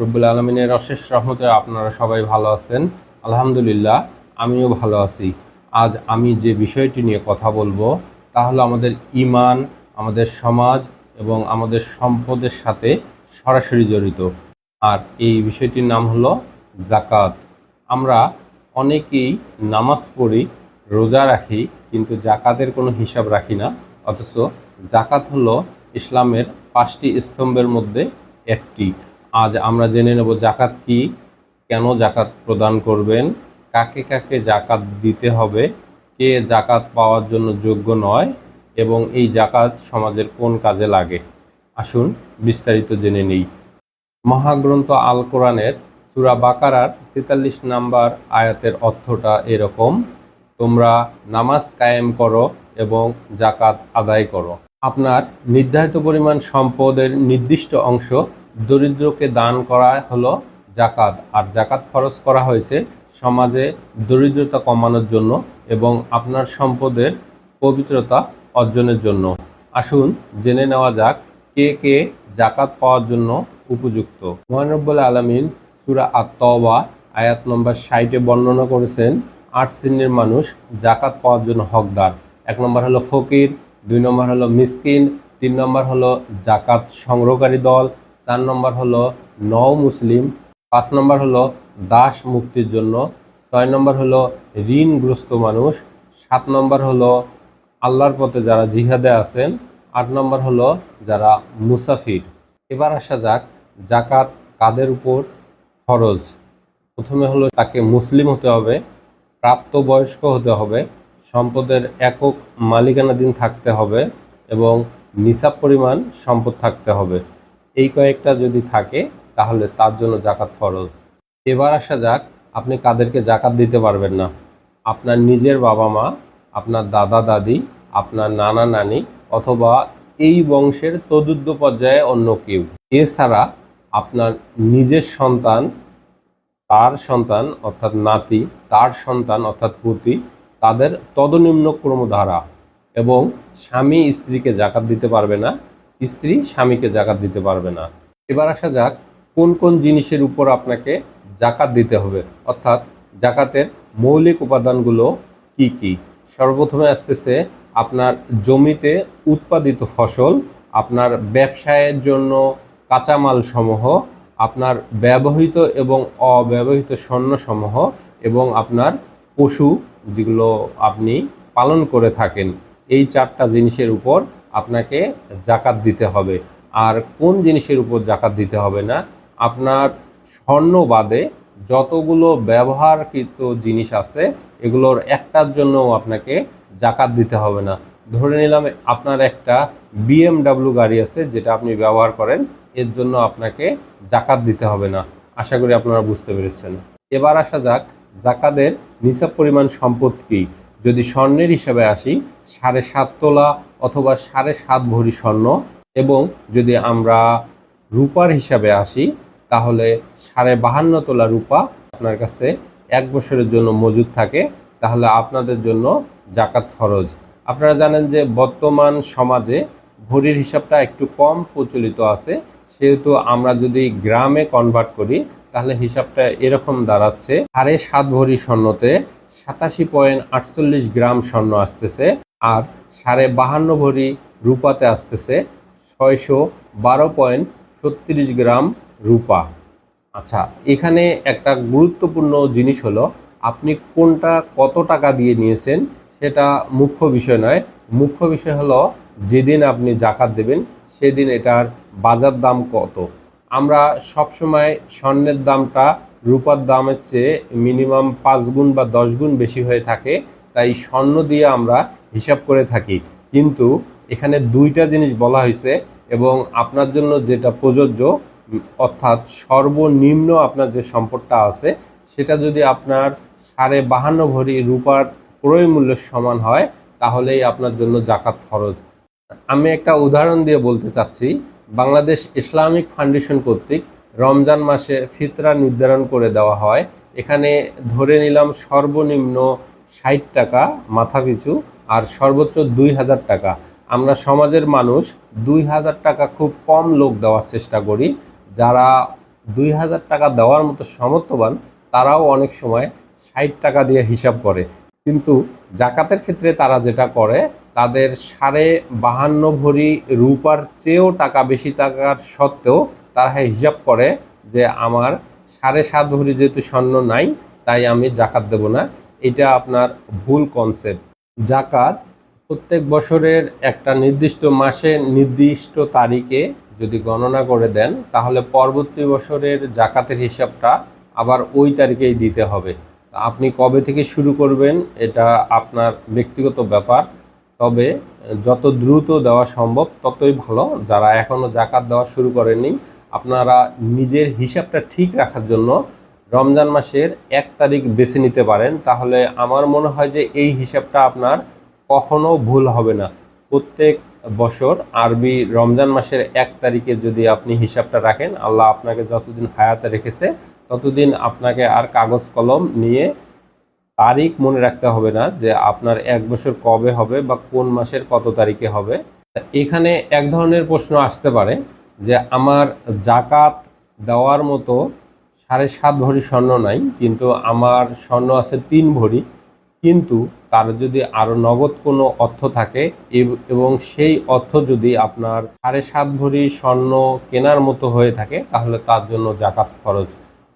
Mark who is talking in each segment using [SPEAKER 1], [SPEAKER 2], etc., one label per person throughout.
[SPEAKER 1] রব্বুল আলমিনের অশেষ রহমতে আপনারা সবাই ভালো আছেন। আলহামদুলিল্লাহ, আমিও ভালো আছি। আজ আমি যে বিষয়টি নিয়ে কথা বলব, তা হলো আমাদের ইমান আমাদের সমাজ এবং আমাদের সম্পদের সাথে সরাসরি জড়িত। আর এই বিষয়টির নাম হলো জাকাত আমরা অনেকেই নামাজ পড়ি, রোজা রাখি, কিন্তু জাকাতের কোনো হিসাব রাখি না। অথচ জাকাত হলো ইসলামের পাঁচটি স্তম্ভের মধ্যে একটি। আজ আমরা জেনে নেব জাকাত কি, কেন জাকাত প্রদান করবেন, কাকে কাকে জাকাত দিতে হবে, কে জাকাত পাওয়ার জন্য যোগ্য নয়, এবং এই জাকাত সমাজের কোন কাজে লাগে। আসুন বিস্তারিত জেনে নেই। মহাগ্রন্থ আল কোরআনের সুরা বাকারার তেতাল্লিশ নাম্বার আয়াতের অর্থটা এরকম, তোমরা নামাজ কায়েম করো এবং জাকাত আদায় করো। আপনার নির্ধারিত পরিমাণ সম্পদের নির্দিষ্ট অংশ দরিদ্রকে দান করা হলো জাকাত। আর জাকাত খরচ করা হয়েছে সমাজে দরিদ্রতা কমানোর জন্য এবং আপনার সম্পদের পবিত্রতা অর্জনের জন্য। আসুন জেনে নেওয়া যাক কে কে জাকাত পাওয়ার জন্য উপযুক্ত। মহানব্বুল আলমিন সুরা আত্মবা আয়াত নম্বর ষাটে বর্ণনা করেছেন, আট শ্রেণির মানুষ জাকাত পাওয়ার জন্য হকদার। এক নম্বর হলো ফকির, দুই নম্বর হলো মিসকিন, তিন নম্বর হলো জাকাত সংগ্রহকারী দল চার নম্বর হলো নও মুসলিম, পাঁচ নম্বর হলো দাস মুক্তির জন্য, ছয় নম্বর হলো ঋণগ্রস্ত মানুষ, সাত নম্বর হলো আল্লাহর পথে যারা জিহাদে আছেন, আট নম্বর হলো যারা মুসাফির। এবার আসা যাক জাকাত কাদের উপর ফরজ। প্রথমে হলো তাকে মুসলিম হতে হবে, প্রাপ্তবয়স্ক হতে হবে, সম্পদের একক মালিকানাধীন থাকতে হবে এবং নিসাব পরিমাণ সম্পদ থাকতে হবে। এই কয়েকটা যদি থাকে, তাহলে তার জন্য জাকাত ফরজ। এবার আসা যাক, আপনি কাদেরকে জাকাত দিতে পারবেন না। আপনার নিজের বাবা মা, আপনার দাদা দাদি, আপনার নানা নানি, অথবা এই বংশের তদুদ্ধ পর্যায়ে অন্য কেউ। এছাড়া আপনার নিজের সন্তান, তার সন্তান, অর্থাৎ নাতি, তার সন্তান, অর্থাৎ পুতি, তাদের তদনিম্ন ক্রমধারা এবং স্বামী স্ত্রীকে জাকাত দিতে পারবে না। স্ত্রী স্বামীকে জাকাত দিতে পারবে না। এবার আসা যাক কোন কোন জিনিসের উপর আপনাকে জাকাত দিতে হবে। অর্থাৎ জাকাতের মৌলিক উপাদানগুলো কি কি? সর্বপ্রথমে আসতেছে আপনার জমিতে উৎপাদিত ফসল, আপনার ব্যবসায়ের জন্য কাঁচামাল সমূহ, আপনার ব্যবহৃত এবং অব্যবহৃত স্বর্ণসমূহ এবং আপনার পশু যেগুলো আপনি পালন করে থাকেন। এই চারটা জিনিসের উপর আপনাকে জাকাত দিতে হবে। আর কোন জিনিসের উপর জাকাত দিতে হবে না? আপনার স্বর্ণ বাদে যতগুলো ব্যবহারকৃত জিনিস আছে, এগুলোর একটার জন্য আপনাকে জাকাত দিতে হবে না। ধরে নিলাম আপনার একটা বিএমডাব্লিউ গাড়ি আছে, যেটা আপনি ব্যবহার করেন, এর জন্য আপনাকে জাকাত দিতে হবে না। আশা করি আপনারা বুঝতে পেরেছেন। এবার আসা যাক, জাকাতের নিসাব পরিমাণ সম্পদ কি? যদি স্বর্ণের হিসাবে আসি, সাড়ে সাত তোলা অথবা সাড়ে সাত ভরি স্বর্ণ এবং যদি আমরা রূপার হিসাবে আসি, তাহলে সাড়ে বাহান্ন তোলা রূপা আপনার কাছে এক বছরের জন্য মজুদ থাকে। তাহলে আপনাদের জন্য জাকাত ফরজ। আপনারা জানেন যে বর্তমান সমাজে ভরির হিসাবটা একটু কম প্রচলিত আছে। সেহেতু আমরা যদি গ্রামে কনভার্ট করি, তাহলে হিসাবটা এরকম দাঁড়াচ্ছে, সাড়ে সাত ভরি স্বর্ণতে সাতাশি পয়েন্ট আটচল্লিশ গ্রাম স্বর্ণ আসতেছে আর সাড়ে বাহান্ন ভরি রূপাতে আসতেছে ছয়শো বারো পয়েন্ট ছত্রিশ গ্রাম রূপা। আচ্ছা এখানে একটা গুরুত্বপূর্ণ জিনিস হলো, আপনি কোনটা কত টাকা দিয়ে নিয়েছেন সেটা মুখ্য বিষয় নয়। মুখ্য বিষয় হলো, যেদিন আপনি জাকাত দেবেন সেদিন এটার বাজার দাম কত। আমরা সবসময় স্বর্ণের দামটা রূপার দামের চেয়ে মিনিমাম পাঁচ গুণ বা দশ গুণ বেশি হয়ে থাকে, তাই স্বর্ণ দিয়ে আমরা হিসাব করে থাকি। কিন্তু এখানে দুইটা জিনিস বলা হয়েছে এবং আপনার জন্য যেটা প্রযোজ্য, অর্থাৎ সর্বনিম্ন আপনার যে সম্পদটা আছে, সেটা যদি আপনার সাড়ে বাহান্ন ভরি রূপার ক্রয় মূল্যের সমান হয়, তাহলেই আপনার জন্য জাকাত ফরজ। আমি একটা উদাহরণ দিয়ে বলতে চাচ্ছি, বাংলাদেশ ইসলামিক ফাউন্ডেশন কর্তৃক রমজান মাসে ফিতরা নির্ধারণ করে দেওয়া হয়। এখানে ধরে নিলাম সর্বনিম্ন ষাট টাকা মাথাপিছু আর সর্বোচ্চ দুই হাজার টাকা। আমরা সমাজের মানুষ, দুই হাজার টাকা খুব কম লোক দেওয়ার চেষ্টা করি। যারা দুই হাজার টাকা দেওয়ার মতো সমর্থবান, তারাও অনেক সময় ষাট টাকা দিয়ে হিসাব করে। কিন্তু জাকাতের ক্ষেত্রে তারা যেটা করে, তাদের সাড়ে বাহান্ন ভরি রূপার চেয়েও টাকা বেশি টাকার সত্ত্বেও তারা হিসাব করে যে আমার সাড়ে সাত ভরি যেহেতু স্বর্ণ নাই, তাই আমি জাকাত দেব না। এটা আপনার ভুল কনসেপ্ট জাকাত প্রত্যেক বছরের একটা নির্দিষ্ট মাসে নির্দিষ্ট তারিখে যদি গণনা করে দেন, তাহলে পরবর্তী বছরের জাকাতের হিসাবটা আবার ওই তারিখেই দিতে হবে। আপনি কবে থেকে শুরু করবেন, এটা আপনার ব্যক্তিগত ব্যাপার। তবে যত দ্রুত দেওয়া সম্ভব, ততই ভালো। যারা এখনও জাকাত দেওয়া শুরু করেননি আপনারা নিজের হিসাবটা ঠিক রাখার জন্য রমজান মাসের এক তারিখ বেছে নিতে পারেন। তাহলে আমার মনে হয় যে এই হিসাবটা আপনার কখনো ভুল হবে না। প্রত্যেক বছর আরবি রমজান মাসের এক তারিখে যদি আপনি হিসাবটা রাখেন, আল্লাহ আপনাকে যতদিন হায়াতে রেখেছে, ততদিন আপনাকে আর কাগজ কলম নিয়ে তারিখ মনে রাখতে হবে না যে আপনার এক বছর কবে হবে বা কোন মাসের কত তারিখে হবে। এখানে এক ধরনের প্রশ্ন আসতে পারে। যে আমার জাকাত দেওয়ার মতো সাড়ে সাত ভরি স্বর্ণ নাই, কিন্তু আমার স্বর্ণ আছে তিন ভরি। কিন্তু তার যদি আরও নগদ কোনো অর্থ থাকে, এবং সেই অর্থ যদি আপনার সাড়ে সাত ভরি স্বর্ণ কেনার মতো হয়ে থাকে, তাহলে তার জন্য জাকাত খরচ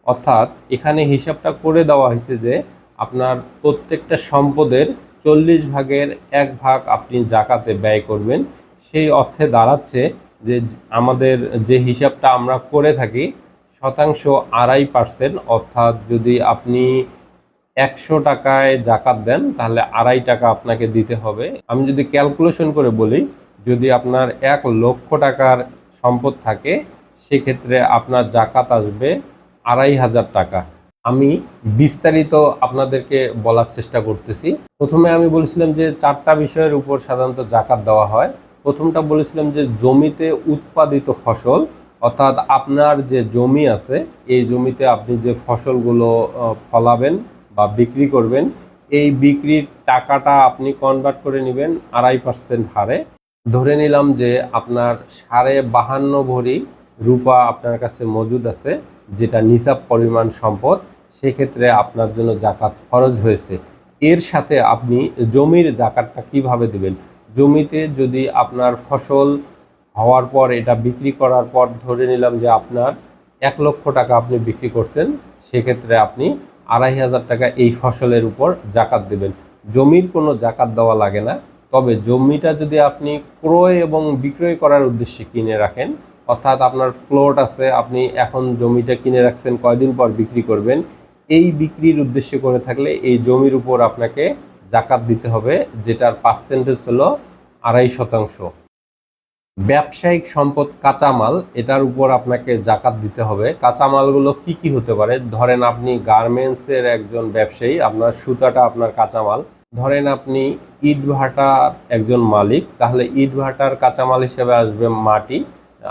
[SPEAKER 1] অর্থাৎ এখানে হিসাবটা করে দেওয়া হয়েছে যে আপনার প্রত্যেকটা সম্পদের চল্লিশ ভাগের এক ভাগ আপনি জাকাতে ব্যয় করবেন। সেই অর্থে দাঁড়াচ্ছে যে আমাদের যে হিসাবটা আমরা করে থাকি, শতাংশ আড়াই পার্সেন্ট, অর্থাৎ যদি আপনি একশো টাকায় জাকাত দেন, তাহলে আড়াই টাকা আপনাকে দিতে হবে। আমি যদি ক্যালকুলেশন করে বলি, যদি আপনার এক লক্ষ টাকার সম্পদ থাকে, সেক্ষেত্রে আপনার জাকাত আসবে আড়াই হাজার টাকা। আমি বিস্তারিত আপনাদেরকে বলার চেষ্টা করতেছি। প্রথমে আমি বলেছিলাম যে চারটা বিষয়ের উপর সাধারণত জাকাত দেওয়া হয়। প্রথমটা বলেছিলাম যে জমিতে উৎপাদিত ফসল, অর্থাৎ আপনার যে জমি আছে, এই জমিতে আপনি যে ফসলগুলো ফলাবেন বা বিক্রি করবেন, এই বিক্রির টাকাটা আপনি কনভার্ট করে নেবেন আড়াই পার্সেন্ট হারে। ধরে নিলাম যে আপনার সাড়ে বাহান্ন ভরি রূপা আপনার কাছে মজুদ আছে, যেটা নিসাব পরিমাণ সম্পদ, সেক্ষেত্রে আপনার জন্য জাকাত খরচ হয়েছে। এর সাথে আপনি জমির জাকাতটা কীভাবে দিবেন? জমিতে যদি আপনার ফসল হওয়ার পর, এটা বিক্রি করার পর ধরে নিলাম যে আপনার এক লক্ষ টাকা আপনি বিক্রি করছেন, সেক্ষেত্রে আপনি আড়াই হাজার টাকা এই ফসলের উপর জাকাত দেবেন। জমির কোনো জাকাত দেওয়া লাগে না, তবে জমিটা যদি আপনি ক্রয় এবং বিক্রয় করার উদ্দেশ্যে কিনে রাখেন, অর্থাৎ আপনার প্লট আছে, আপনি এখন জমিটা কিনে রাখছেন, কয়দিন পর বিক্রি করবেন, এই বিক্রির উদ্দেশ্যে করে থাকলে এই জমির উপর আপনাকে জাকাত দিতে হবে, যেটার পার্সেন্টেজ হলো আড়াই শতাংশ। ব্যবসায়িক সম্পদ কাঁচামাল, এটার উপর আপনাকে জাকাত দিতে হবে। কাঁচামালগুলো কি কি হতে পারে? ধরেন আপনি গার্মেন্টসের একজন ব্যবসায়ী, আপনার সুতাটা আপনার কাঁচামাল। ধরেন আপনি ইট ভাটার একজন মালিক, তাহলে ইট ভাটার কাঁচামাল হিসেবে আসবে মাটি।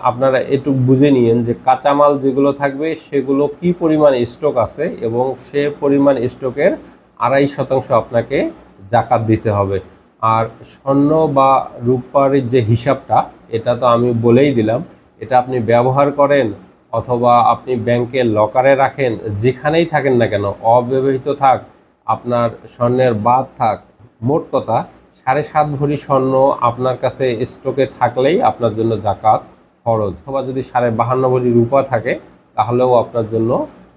[SPEAKER 1] আপনারা একটু বুঝে নিয়েন যে কাঁচামাল যেগুলো থাকবে, সেগুলো কি পরিমাণ স্টক আছে এবং সে পরিমাণ স্টকের আড়াই শতাংশ আপনাকে জাকাত দিতে হবে। আর স্বর্ণ বা রূপার যে হিসাবটা, এটা তো আমি বলেই দিলাম, এটা আপনি ব্যবহার করেন অথবা আপনি ব্যাংকে লকারে রাখেন, যেখানেই থাকেন না কেন, অব্যবহৃত থাক, আপনার স্বর্ণের বাদ থাক, মোট কথা সাড়ে সাত ভরি স্বর্ণ আপনার কাছে স্টকে থাকলেই আপনার জন্য জাকাত ফরজ। অথবা যদি সাড়ে বাহান্ন ভরি রূপা থাকে, তাহলেও আপনার জন্য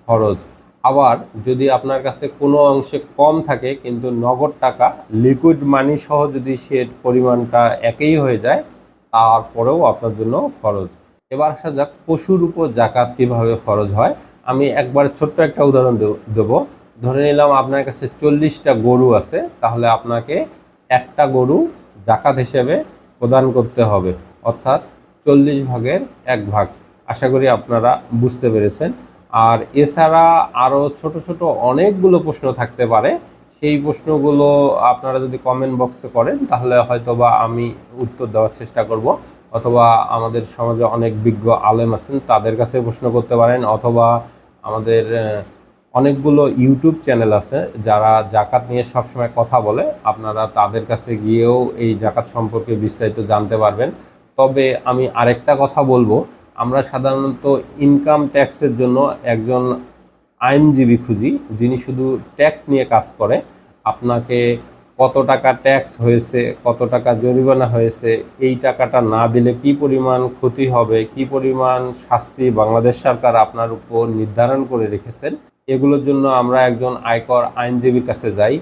[SPEAKER 1] ফরজ। আবার যদি আপনার কাছে কোনো অংশে কম থাকে কিন্তু নগদ টাকা লিকুইড মানি সহ যদি সে পরিমাণটা একই হয়ে যায়, তারপরেও আপনার জন্য ফরজ এবার আসা যাক পশুর উপর জাকাত কীভাবে ফরজ হয়। আমি একবার ছোট্ট একটা উদাহরণ দেব- ধরে নিলাম আপনার কাছে চল্লিশটা গরু আছে, তাহলে আপনাকে একটা গরু জাকাত হিসেবে প্রদান করতে হবে, অর্থাৎ চল্লিশ ভাগের এক ভাগ। আশা করি আপনারা বুঝতে পেরেছেন। আর এছাড়া আরও ছোট ছোট অনেকগুলো প্রশ্ন থাকতে পারে। সেই প্রশ্নগুলো আপনারা যদি কমেন্ট বক্সে করেন, তাহলে হয়তো বা আমি উত্তর দেওয়ার চেষ্টা করব। অথবা আমাদের সমাজে অনেক বিজ্ঞ আলেম আছেন, তাদের কাছে প্রশ্ন করতে পারেন। অথবা আমাদের অনেকগুলো ইউটিউব চ্যানেল আছে, যারা জাকাত নিয়ে সবসময় কথা বলে। আপনারা তাদের কাছে গিয়েও এই জাকাত সম্পর্কে বিস্তারিত জানতে পারবেন। তবে আমি আরেকটা কথা বলব আমরা সাধারণত ইনকাম ট্যাক্সের জন্য একজন আইনজীবী খুঁজি, যিনি শুধু ট্যাক্স নিয়ে কাজ করে। আপনাকে কত টাকা ট্যাক্স হয়েছে, কত টাকা জরিমানা হয়েছে, এই টাকাটা না দিলে কি পরিমাণ ক্ষতি হবে, কি পরিমাণ শাস্তি বাংলাদেশ সরকার আপনার উপর নির্ধারণ করে রেখেছেন, এগুলোর জন্য আমরা একজন আয়কর আইনজীবীর কাছে যাই।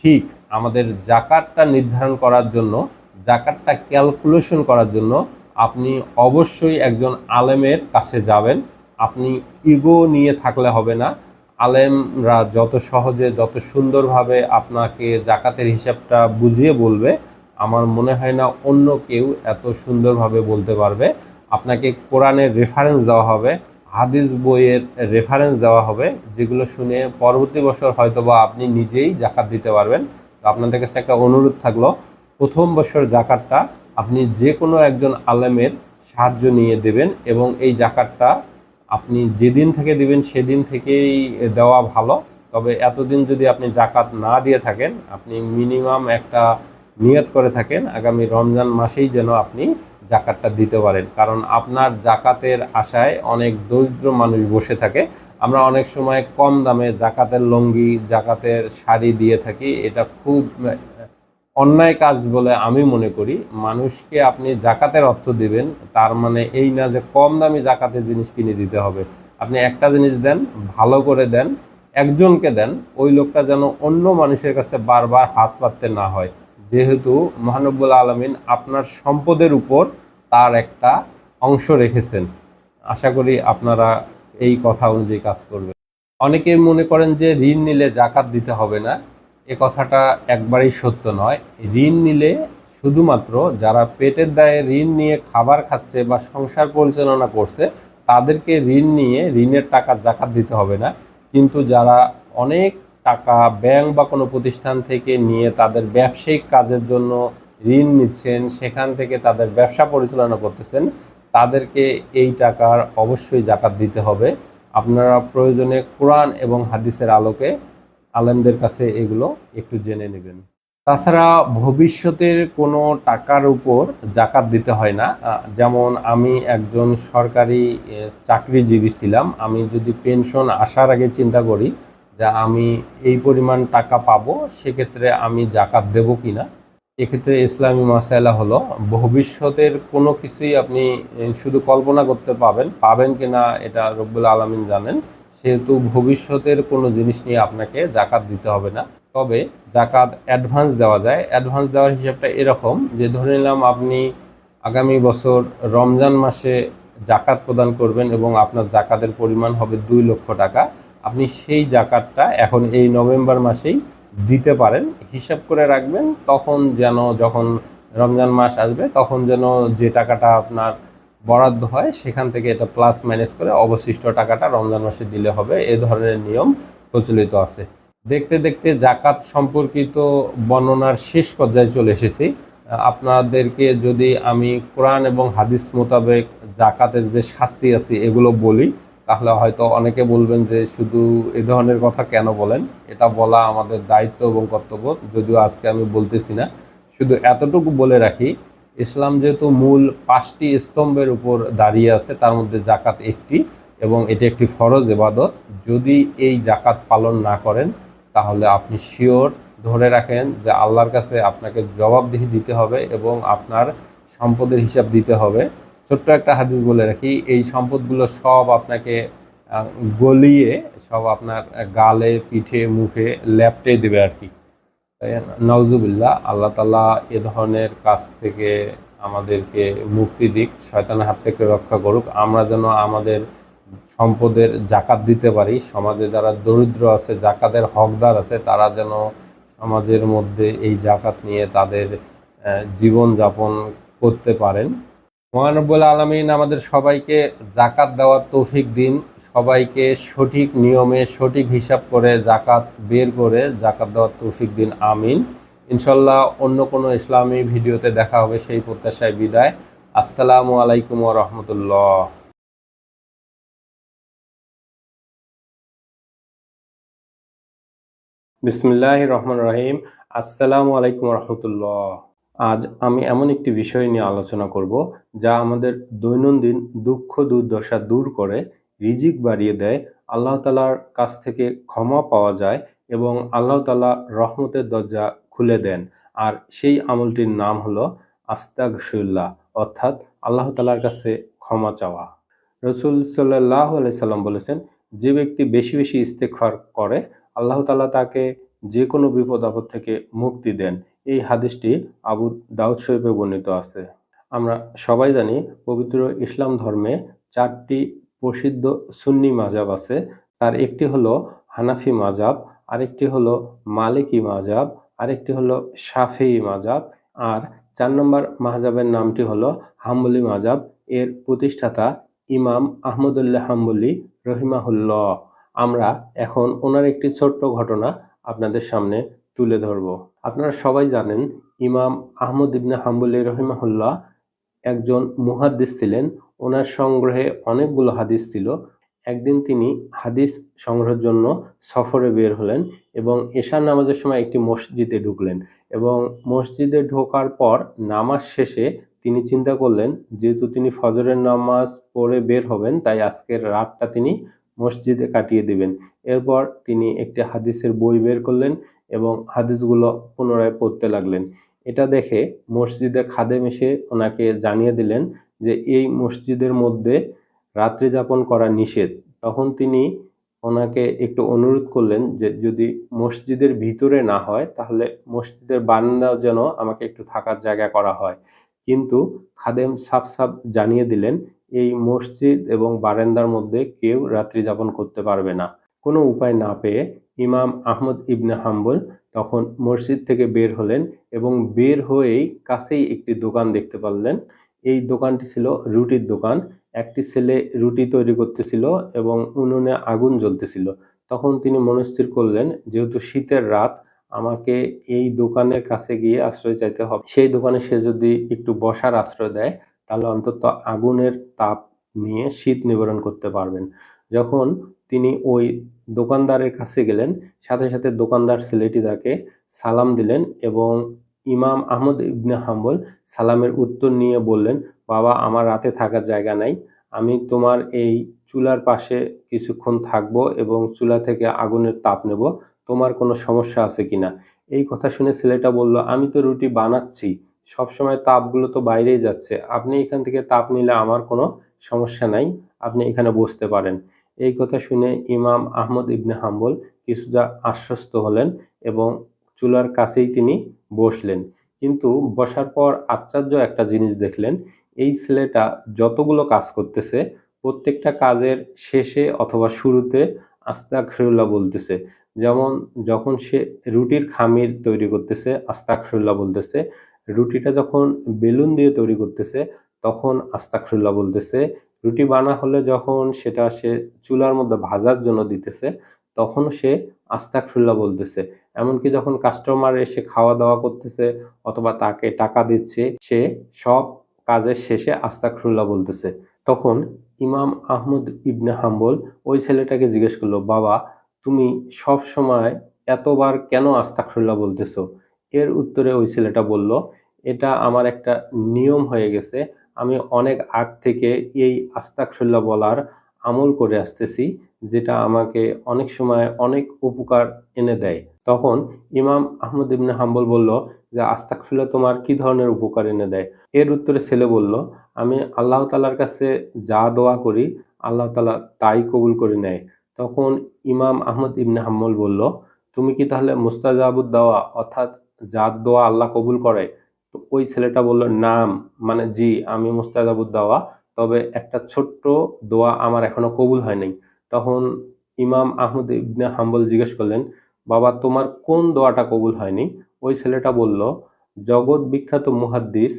[SPEAKER 1] ঠিক আমাদের জাকাতটা নির্ধারণ করার জন্য, জাকাতটা ক্যালকুলেশন করার জন্য আপনি অবশ্যই একজন আলেমের কাছে যাবেন। আপনি ইগো নিয়ে থাকলে হবে না। আলেমরা যত সহজে, যত সুন্দরভাবে আপনাকে জাকাতের হিসাবটা বুঝিয়ে বলবে, আমার মনে হয় না অন্য কেউ এত সুন্দরভাবে বলতে পারবে। আপনাকে কোরআনের রেফারেন্স দেওয়া হবে, হাদিস বইয়ের রেফারেন্স দেওয়া হবে, যেগুলো শুনে পরবর্তী বছর হয়তোবা আপনি নিজেই জাকাত দিতে পারবেন। তো আপনাদের কাছে একটা অনুরোধ থাকল, প্রথম বছর জাকাতটা আপনি যে কোনো একজন আলেমের সাহায্য নিয়ে দেবেন এবং এই জাকাতটা আপনি যেদিন থেকে দিবেন সেদিন থেকেই দেওয়া ভালো। তবে এতদিন যদি আপনি জাকাত না দিয়ে থাকেন, আপনি মিনিমাম একটা নিয়ত করে থাকেন, আগামী রমজান মাসেই যেন আপনি জাকাতটা দিতে পারেন। কারণ আপনার জাকাতের আশায় অনেক দরিদ্র মানুষ বসে থাকে। আমরা অনেক সময় কম দামে জাকাতের লঙ্গি, জাকাতের শাড়ি দিয়ে থাকি। এটা খুব অন্যায় কাজ বলে আমি মনে করি, মানুষকে আপনি জাকাতের অর্থ দিবেন, তার মানে এই না যে কম দামি জাকাতের জিনিস কিনে দিতে হবে। আপনি একটা জিনিস দেন, ভালো করে দেন, একজনকে দেন, ওই লোকটা যেন অন্য মানুষের কাছে বারবার হাত পাততে না হয়। যেহেতু মহানব্বুল আলমিন আপনার সম্পদের উপর তার একটা অংশ রেখেছেন। আশা করি আপনারা এই কথা অনুযায়ী কাজ করবেন। অনেকে মনে করেন যে ঋণ নিলে জাকাত দিতে হবে না। এ কথাটা একবারেই সত্য নয়। ঋণ নিলে শুধুমাত্র যারা পেটের দায়ে ঋণ নিয়ে খাবার খাচ্ছে বা সংসার পরিচালনা করছে, তাদেরকে ঋণ নিয়ে ঋণের টাকা জাকাত দিতে হবে না। কিন্তু যারা অনেক টাকা ব্যাংক বা কোনো প্রতিষ্ঠান থেকে নিয়ে তাদের ব্যবসায়িক কাজের জন্য ঋণ নিচ্ছেন, সেখান থেকে তাদের ব্যবসা পরিচালনা করতেছেন, তাদেরকে এই টাকার অবশ্যই জাকাত দিতে হবে। আপনারা প্রয়োজনে কোরআন এবং হাদিসের আলোকে আলেমদের কাছে এগুলো একটু জেনে নেবেন। তাছাড়া ভবিষ্যতের কোনো টাকার উপর জাকাত দিতে হয় না। যেমন আমি একজন সরকারি চাকরিজীবী ছিলাম। আমি যদি পেনশন আসার আগে চিন্তা করি যে আমি এই পরিমাণ টাকা পাবো, সেক্ষেত্রে আমি জাকাত দেব কি না এক্ষেত্রে ইসলামী মাসাইলা হলো, ভবিষ্যতের কোনো কিছুই আপনি শুধু কল্পনা করতে পাবেন পাবেন কি না এটা রব্বুল আলমিন জানেন। সেহেতু ভবিষ্যতের কোনো জিনিস নিয়ে আপনাকে জাকাত দিতে হবে না। তবে জাকাত অ্যাডভান্স দেওয়া যায়। অ্যাডভান্স দেওয়ার হিসাবটা এরকম যে ধরে নিলাম আপনি আগামী বছর রমজান মাসে জাকাত প্রদান করবেন এবং আপনার জাকাতের পরিমাণ হবে দুই লক্ষ টাকা। আপনি সেই জাকাতটা এখন এই নভেম্বর মাসেই দিতে পারেন। হিসাব করে রাখবেন, তখন যেন যখন রমজান মাস আসবে, তখন যেন যে টাকাটা আপনার বরাদ্দ হয়, সেখান থেকে এটা প্লাস মাইনাস করে অবশিষ্ট টাকাটা রমজান মাসে দিলে হবে। এ ধরনের নিয়ম প্রচলিত আছে। দেখতে দেখতে জাকাত সম্পর্কিত বর্ণনার শেষ পর্যায়ে চলে এসেছি। আপনাদেরকে যদি আমি কোরআন এবং হাদিস মোতাবেক জাকাতের যে শাস্তি আছে এগুলো বলি, তাহলে হয়তো অনেকে বলবেন যে শুধু এ ধরনের কথা কেন বলেন? এটা বলা আমাদের দায়িত্ব এবং কর্তব্য। যদিও আজকে আমি বলতেছি না। শুধু এতটুকু বলে রাখি ইসলাম যেহেতু মূল পাঁচটি স্তম্ভের উপর দাঁড়িয়ে আছে, তার মধ্যে জাকাত একটি এবং এটি একটি ফরজ এবাদত যদি এই জাকাত পালন না করেন, তাহলে আপনি শিওর ধরে রাখেন যে আল্লাহর কাছে আপনাকে জবাবদিহি দিতে হবে এবং আপনার সম্পদের হিসাব দিতে হবে। ছোট্ট একটা হাদিস বলে রাখি, এই সম্পদগুলো সব আপনাকে গলিয়ে, সব আপনার গালে, পিঠে, মুখে ল্যাপটে দেবে আর কি। নওজুবিল্লা আল্লাহ তালা এ ধরনের কাজ থেকে আমাদেরকে মুক্তি দিক, শয়তানের হাত থেকে রক্ষা করুক। আমরা যেন আমাদের সম্পদের জাকাত দিতে পারি। সমাজে যারা দরিদ্র আছে, জাকাতের হকদার আছে, তারা যেন সমাজের মধ্যে এই জাকাত নিয়ে তাদের জীবন যাপন করতে পারেন। মহানব্বুল আলমিন আমাদের সবাইকে জাকাত দেওয়ার তৌফিক দিন। সবাইকে সঠিক নিয়মে, সঠিক হিসাব করে জাকাত বের করে জাকাত দেওয়ার তৌফিক দিন, আমিন। ইনশাল্লাহ অন্য কোনো ইসলামী ভিডিওতে দেখা হবে সেই প্রত্যাশায় বিদায়। আসসালামু আলাইকুম রহমতুল্লাহ। বিসমুল্লাহ রহমান রহিম। আসসালামু আলাইকুম রহমতুল্লাহ। আজ আমি এমন একটি বিষয় নিয়ে আলোচনা করব যা আমাদের দৈনন্দিন দুঃখ দুর্দশা দূর করে রিজিক বাড়িয়ে দেয়, আল্লাহ তালার কাছ থেকে ক্ষমা পাওয়া যায় এবং আল্লাহ তালা রহমতের দরজা খুলে দেন। আর সেই আমলটির নাম হলো আস্তাগফিরুল্লাহ, অর্থাৎ আল্লাহ তালার কাছে ক্ষমা চাওয়া। রসুল সাল্লাহ সাল্লাম বলেছেন, যে ব্যক্তি বেশি বেশি ইস্তেকফার করে, আল্লাহ তালা তাকে যে কোনো বিপদ আপদ থেকে মুক্তি দেন। এই হাদিসটি আবু দাউদ শরীফে বর্ণিত আছে। আমরা সবাই জানি, পবিত্র ইসলাম ধর্মে চারটি প্রসিদ্ধ সুন্নি মাজাব আছে। তার একটি হলো হানাফি মাজাব আরেকটি হলো মালিকি মাজাব আরেকটি হলো শাফি মাজাব আর চার নম্বর মাহজাবের নামটি হলো হাম্বলি মাজাব এর প্রতিষ্ঠাতা ইমাম আহমদুল্লাহ হাম্বলি রহিমাহুল্লাহ। আমরা এখন ওনার একটি ছোট্ট ঘটনা আপনাদের সামনে তুলে ধরব। আপনারা সবাই জানেন, ইমাম আহমদ ইবনে হাম্বলি রহিমাহুল্লাহ একজন মুহাদ্দিস ছিলেন। ওনার সংগ্রহে অনেকগুলো হাদিস ছিল। একদিন তিনি হাদিস সংগ্রহের জন্য সফরে বের হলেন এবং এশার নামাজের সময় একটি মসজিদে ঢুকলেন এবং মসজিদে ঢোকার পর নামাজ শেষে তিনি চিন্তা করলেন, যেহেতু তিনি ফজরের নামাজ পড়ে বের হবেন, তাই আজকের রাতটা তিনি মসজিদে কাটিয়ে দিবেন। এরপর তিনি একটি হাদিসের বই বের করলেন এবং হাদিসগুলো পুনরায় পড়তে লাগলেন। এটা দেখে মসজিদের খাদেম এসে ওনাকে জানিয়ে দিলেন যে এই মসজিদের মধ্যে রাত্রি যাপন করা নিষেধ। তখন তিনি ওনাকে একটু অনুরোধ করলেন যে যদি মসজিদের ভিতরে না হয়, তাহলে মসজিদের বারান্দাও যেন আমাকে একটু থাকার জায়গা করা হয়। কিন্তু খাদেম সাফ সাফ জানিয়ে দিলেন, এই মসজিদ এবং বারান্দার মধ্যে কেউ রাত্রি যাপন করতে পারবে না। কোনো উপায় না পেয়ে ইমাম আহমদ ইবনে হাম্বল তখন মসজিদ থেকে বের হলেন এবং বের হয়েই কাছেই একটি দোকান দেখতে পারলেন। এই দোকানটি ছিল রুটির দোকান। একটি ছেলে রুটি তৈরি করতেছিল এবং উনুনে আগুন জ্বলতেছিল। তখন তিনি মনস্থির করলেন, যেহেতু শীতের রাত, আমাকে এই দোকানের কাছে গিয়ে আশ্রয় চাইতে হবে। সেই দোকানে সে যদি একটু বসার আশ্রয় দেয়, তাহলে অন্তত আগুনের তাপ নিয়ে শীত নিবারণ করতে পারবেন। যখন তিনি ওই দোকানদারের কাছে গেলেন। সাথে সাথে দোকানদার ছেলেটি তাকে সালাম দিলেন এবং ইমাম আহমদ ইবনে হাম্বল সালামের উত্তর নিয়ে বললেন, বাবা, আমার রাতে থাকার জায়গা নাই। আমি তোমার এই চুলার পাশে কিছুক্ষণ থাকব এবং চুলা থেকে আগুনের তাপ নেব। তোমার কোনো সমস্যা আছে কিনা এই কথা শুনে ছেলেটা বলল, আমি তো রুটি বানাচ্ছি। সবসময় তাপগুলো তো বাইরেই যাচ্ছে। আপনি এখান থেকে তাপ নিলে আমার কোনো সমস্যা নাই। আপনি এখানে বসতে পারেন। এই কথা শুনে ইমাম আহমদ ইবনে হাম্বল কিছুটা আশ্বস্ত হলেন এবং চুলার কাছেই তিনি বসলেন। কিন্তু বসার পর আশ্চর্য একটা জিনিস দেখলেন, এই ছেলেটা যতগুলো কাজ করতেছে, প্রত্যেকটা কাজের শেষে অথবা শুরুতে আস্তাকফিরুল্লাহ বলতেছে। যেমন যখন সে রুটির খামির তৈরি করতেছে আস্তাকফিরুল্লাহ বলতেছে। রুটিটা যখন বেলুন দিয়ে তৈরি করতেছে, তখন আস্তাকফিরুল্লাহ বলতেছে। রুটি বানা হলে যখন সেটা সে চুলার মধ্যে ভাজার জন্য দিতেছে তখন সে আস্তাকফিরুল্লাহ বলতেছে। এমনকি যখন কাস্টমার এসে খাওয়া দাওয়া করতেছে অথবা তাকে টাকা দিচ্ছে, সে সব কাজের শেষে আস্তাকফিরুল্লাহ বলতেছে। তখন ইমাম আহমদ ইবনে হাম্বল ওই ছেলেটাকে জিজ্ঞেস করল, বাবা, তুমি সব সময় এতবার কেন আস্তাকফিরুল্লাহ বলতেছো? এর উত্তরে ওই ছেলেটা বলল, এটা আমার একটা নিয়ম হয়ে গেছে। আমি অনেক আগ থেকে এই আস্তাকফিরুল্লাহ বলার আমল করে আসতেছি, যেটা আমাকে অনেক সময় অনেক উপকার এনে দেয়। তখন ইমাম আহমদ ইবনে হাম্বল বলল যে, আস্তাকফিরুল্লাহ তোমার কি ধরনের উপকার এনে দেয়? এর উত্তরে ছেলে বলল, আমি আল্লাহ তালার কাছে যা দোয়া করি, আল্লাহ তালা তাই কবুল করে নেয়। তখন ইমাম আহমদ ইবনে হাম্বল বলল, তুমি কি তাহলে মুস্তাজাবুদ দেওয়া অর্থাৎ যার দোয়া আল্লাহ কবুল করে? তো ওই ছেলেটা বলল নাম মানে জি, আমি মুস্তাজাবুদ দাওয়া তবে একটা ছোট্ট দোয়া আমার এখনও কবুল হয় নাই। তখন ইমাম আহমদ ইবনে হাম্বল জিজ্ঞেস করলেন, বাবা, তোমার কোন দোয়াটা কবুল হয়নি? ওই ছেলেটা বলল, জগৎ বিখ্যাত মুহাদ্দিস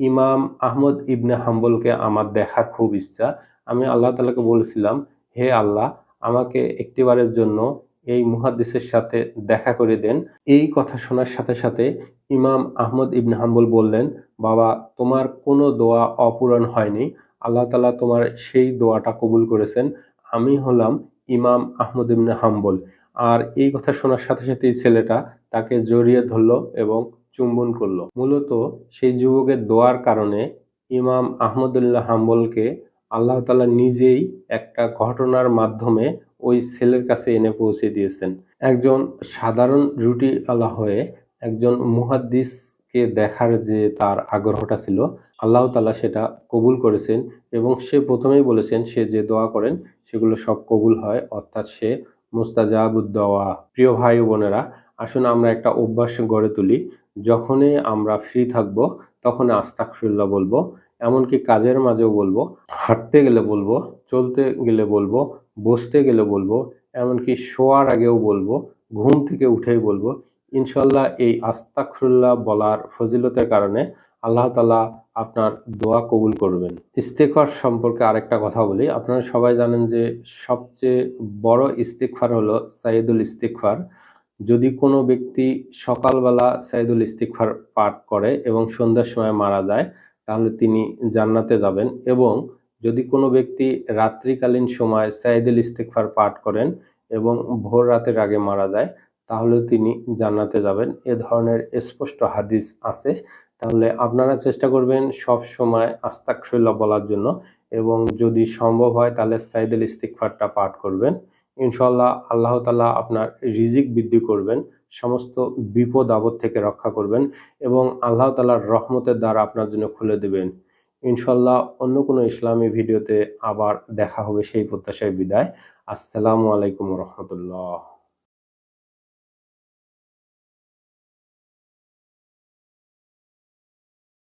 [SPEAKER 1] ইমাম আহমদ ইবনে হাম্বলকে আমার দেখার খুব ইচ্ছা। আমি আল্লাহ তালাকে বলেছিলাম, হে আল্লাহ, আমাকে একটিবারের জন্য এই মুহাদ্দিসের সাথে দেখা করে দেন। এই কথা শোনার সাথে সাথে ইমাম আহমদ ইবনে হাম্বল বললেন, বাবা, তোমার কোনো দোয়া অপূরণ হয়নি। আল্লাহ তালা তোমার সেই দোয়াটা কবুল করেছেন। আমি হলাম ইমাম আহমদ ইবনে হাম্বল। আর এই কথা শোনার সাথে সাথে ছেলেটা তাকে জড়িয়ে ধরলো এবং চুম্বন করল। মূলত সেই যুবকের দোয়ার কারণে ইমাম আহমদুল্লাহ হাম্বলকে আল্লাহ তাআলা নিজেই একটা ঘটনার মাধ্যমে ওই ছেলের কাছে এনে পৌঁছে দিয়েছেন। একজন সাধারণ রুটি আলা হয়ে একজন মুহাদ্দিসকে দেখার যে তার আগ্রহটা ছিল, আল্লাহ তাআলা সেটা কবুল করেছেন এবং সে প্রথমেই বলেছেন, সে যে দোয়া করেন সেগুলো সব কবুল হয়, অর্থাৎ সে মুস্তাজাবুদ্দোয়া প্রিয় ভাই বোনেরা, আসুন আমরা একটা অভ্যাস গড়ে তুলি। যখনই আমরা ফ্রি থাকব তখন আস্তাকফিরুল্লাহ বলব, এমনকি কাজের মাঝেও বলব, হাঁটতে গেলে বলব, চলতে গেলে বলব বসতে গেলে বলব, এমনকি শোয়ার আগেও বলব, ঘুম থেকে উঠেই বলব, ইনশাল্লাহ এই আস্তাকফিরুল্লাহ বলার ফজিলতের কারণে আল্লাহ তাআলা আপনার দোয়া কবুল করবেন। ইস্তেকফার সম্পর্কে আরেকটা কথা বলি। আপনারা সবাই জানেন যে সবচেয়ে বড় ইস্তেকফার হলো সাইদুল ইস্তেকফার যদি কোনো ব্যক্তি সকালবেলা সাইদুল ইস্তিকফার পাঠ করে এবং সন্ধ্যার সময় মারা যায়, তাহলে তিনি জান্নাতে যাবেন এবং যদি কোনো ব্যক্তি রাত্রিকালীন সময় সাইদুল ইস্তিকফার পাঠ করেন এবং ভোর রাতের আগে মারা যায়, তাহলে তিনি জান্নাতে যাবেন। এ ধরনের স্পষ্ট হাদিস আছে। তাহলে আপনারা চেষ্টা করবেন সব সময় আস্তাকফিরুল্লাহ বলার জন্য এবং যদি সম্ভব হয় তাহলে সাইদুল ইস্তিকফারটা পাঠ করবেন। ইনশাল্লাহ আল্লাহ তালা আপনার রিজিক বৃদ্ধি করবেন, সমস্ত বিপদ আপদ থেকে রক্ষা করবেন এবং আল্লাহ তালার রহমতের দ্বারা আপনার জন্য খুলে দেবেন। ইনশাল্লাহ অন্য কোনো ইসলামী ভিডিওতে আবার দেখা হবে সেই প্রত্যাশায় বিদায়। আসসালামু আলাইকুম রহমতুল্লাহ।